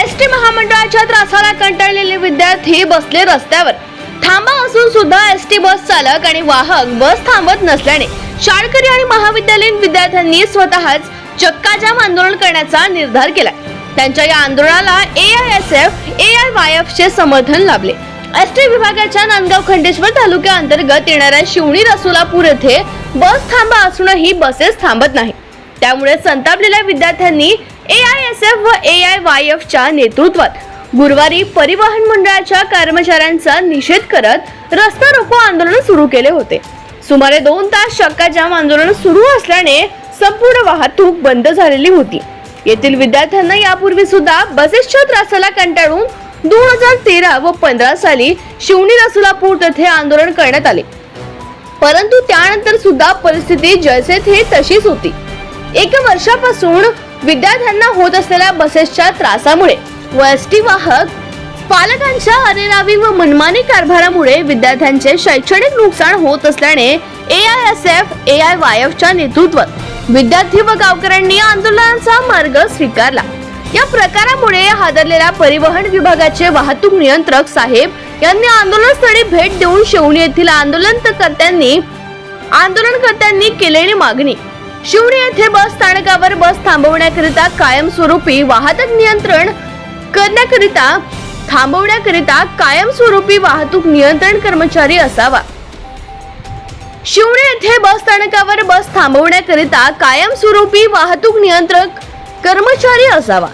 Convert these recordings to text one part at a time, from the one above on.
ST महामंडळाच्या त्रासाला कंटाळलेले विद्यार्थी बसले रस्त्यावर. थांबा असून सुद्धा एसटी बस चालक आणि वाहक बस थांबत नसल्याने शाळकरी आणि महाविद्यालयीन विद्यार्थ्यांनी स्वतःच चक्काजाम आंदोलन करण्याचा निर्धार केला त्यांच्या या आंदोलनाला A I S F A I Y F चे समर्थन लाभले. एस विभागाच्या नांदगाव खंडेश्वर तालुक्या अंतर्गत येणाऱ्या शिवणी रसोलापूर येथे बस थांबा असूनही बसेस थांबत नाही. त्यामुळे संतापलेल्या विद्यार्थ्यांनी ए आय एस एफ व ए आय वाय एफ च्या नेतृत्वात गुरुवारी परिवहन मंडळाच्या कर्मचाऱ्यांचा निषेध करत रस्ता रोको आंदोलन सुरू केले होते. सुमारे दोन तास शक्काजाम आंदोलन सुरू असल्याने संपूर्ण वाहतूक बंद झालेली होती. येथील विद्यार्थ्यांना यापूर्वी सुद्धा बसेसच्या त्रासाला कंटाळून दोन हजार तेरा व पंधरा साली शिवणी रसुलापूर येथे आंदोलन करण्यात आले. परंतु त्यानंतर सुद्धा परिस्थिती जैसे थे तशीच होती. एका वर्षापासून विद्यार्थ्यांना होत असलेल्या बसेसच्या त्रासामुळे व एस टी वाहक पालकांच्या अरेरावी व मनमानी कारभारामुळे विद्यार्थ्यांचे शैक्षणिक नुकसान होत असल्याने A I S F A I Y एफच्या नेतृत्वात विद्यार्थी व गावकऱ्यांनी आंदोलनाचा मार्ग स्वीकारला. या प्रकारामुळे हादरलेल्या परिवहन विभागाचे वाहतूक नियंत्रक साहेब यांनी आंदोलनस्थळी भेट देऊन शिवणी येथील आंदोलनकर्त्यांनी आंदोलनकर्त्यांनी केलेली मागणी. शिवणी येथे बस स्थानकावर बस थांबवण्याकरिता कायमस्वरूपी वाहतूक नियंत्रण करण्याकरिता थांबवण्याकरिता कायमस्वरूपी वाहतूक नियंत्रण कर्मचारी असावा. शिवणे येथे बस स्थानकावर बस थांबवण्याकरिता कायमस्वरूपी वाहतूक नियंत्रक कर्मचारी असावा.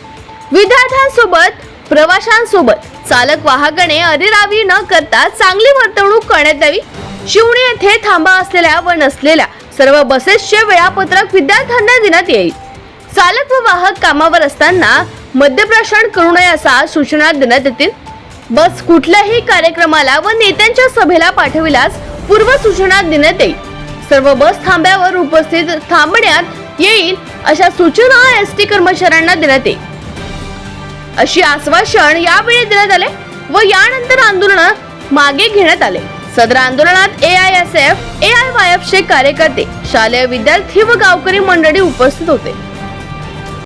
विद्यार्थ्यांसोबत प्रवाशांसोबत चालक वाहकाने अरेरावी न करता चांगली वर्तवणूक करण्यात यावी. शिवणे येथे थांबा असलेल्या व नसलेल्या सर्व बसेसचे वेळापत्रक विद्यार्थ्यांना देण्यात येईल. चालक व वाहक कामावर असताना मद्यप्राशन करू नये असा सूचना देण्यात येतील. बस कुठल्याही कार्यक्रमाला व नेत्यांच्या सभेला पाठविल्यास पूर्व सूचना देण्यात येईल. सर्व बस थांब्यावर उपस्थित थांबण्यात येईल अशा सूचना एस टी कर्मचाऱ्यांना देण्यात येईल. अशी आश्वासन यावेळी देण्यात आले व यानंतर आंदोलन मागे घेण्यात आले. सदर आंदोलनात A I S F A I Y F चे कार्यकर्ते शालेय विद्यार्थी व गावकरी मंडळी उपस्थित होते.